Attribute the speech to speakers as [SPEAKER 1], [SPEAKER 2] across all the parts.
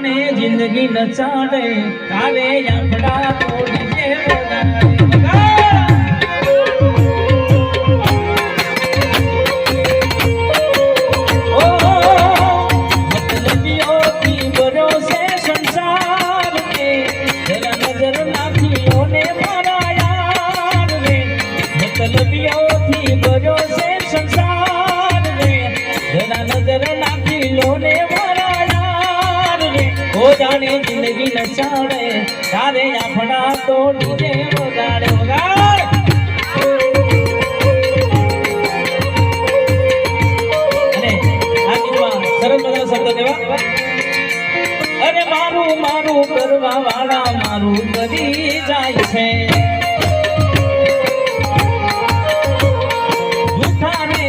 [SPEAKER 1] જાણે જિંદગી ન ચાલે તારે આંખડા તોડીએ વગાડે. મતલબીઓથી ભરોસે સંસાર રે. જરા નજર નાખી ઓને મારા જાણે જિંદગી નચાડે તારે આપણા તો ડીજે વગાડે, વગાડ! અને અરે મારું મારું કરવા વાળા મારું કરી જાય છે.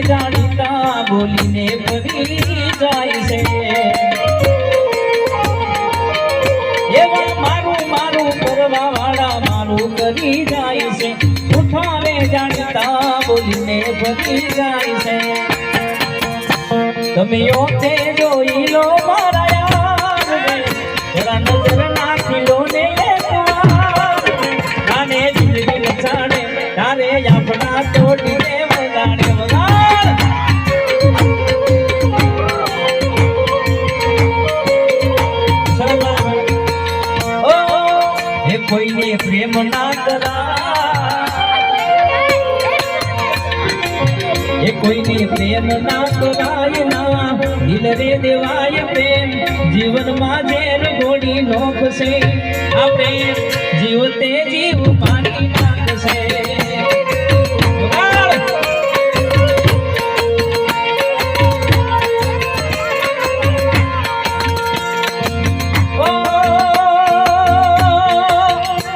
[SPEAKER 1] જાણીતા બોલીને ફરી જાય છે. ફરી જાય છે. તમે યોતે જોઈ લો મારા યાર. જરા નજર નાખી કોઈને પ્રેમ ના કોઈને પ્રેમ ના કરાય ના દિલ રે દેવાય પ્રેમ. જીવનમાં ઝેર ગોળી નોખશે, આ પ્રેમ જીવતે જીવ પાણી નાખશે.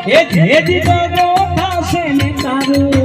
[SPEAKER 1] એ જે દીકરો થશે ને તારું.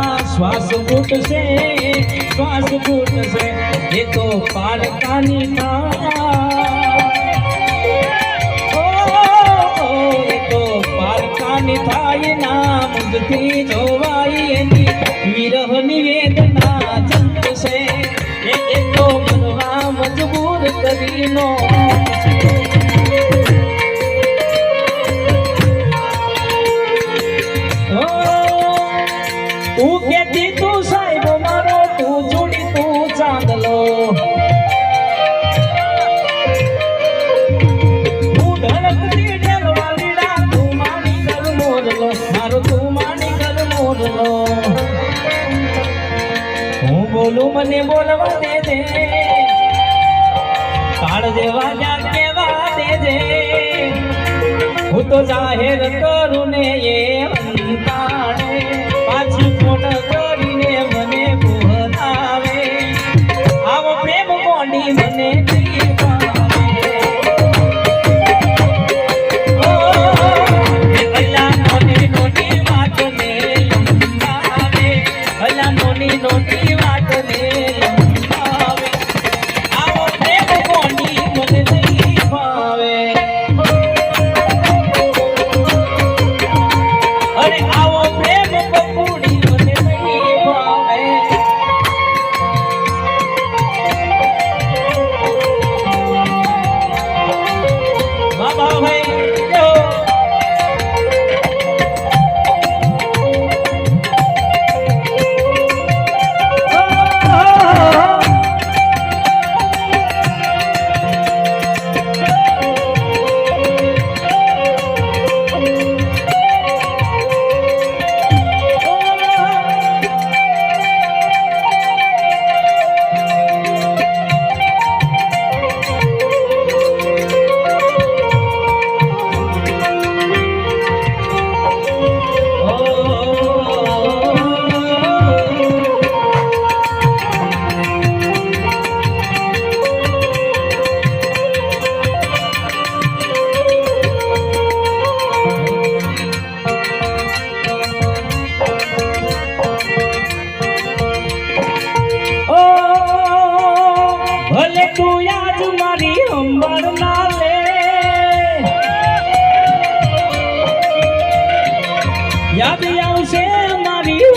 [SPEAKER 1] શ્વાસ ફૂટશે શ્વાસ ફૂટશે, એ તો પારકાની એ તો પારકાની થાય ના, મુજથી જોવાઈ એની વિરહ નિવેદના જંતશે એ એ તો મનવા મજબૂર કરીનો બોલવા દેજે કાળ જેવા જ્ઞાન કેવા દેજે હું તો જાહેર કરું ને એ અંતાણે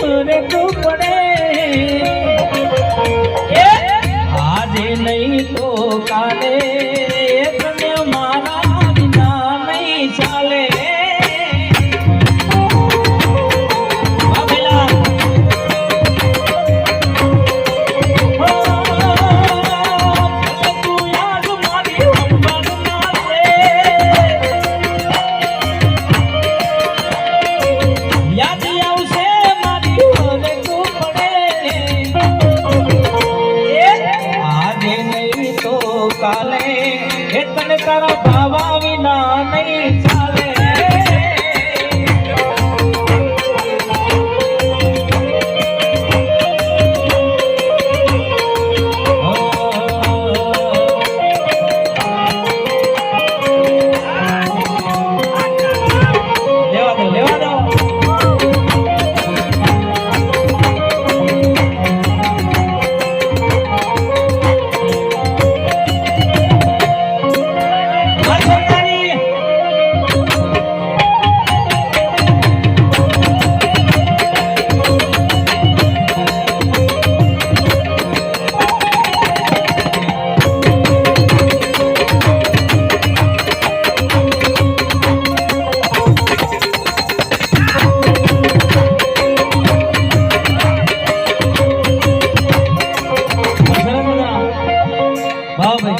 [SPEAKER 1] Sure,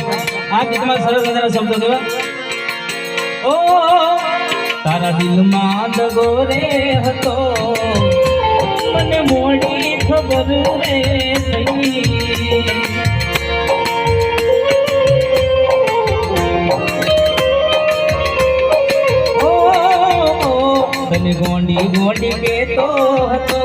[SPEAKER 1] આ ગીતમાં સરસ મજાના શબ્દો કેવા ઓ, તારા દિલમાં દગો હતો. મને મોડી ખબર રે થઈ. તને ગોંડી ગોંડી કેતો હતો.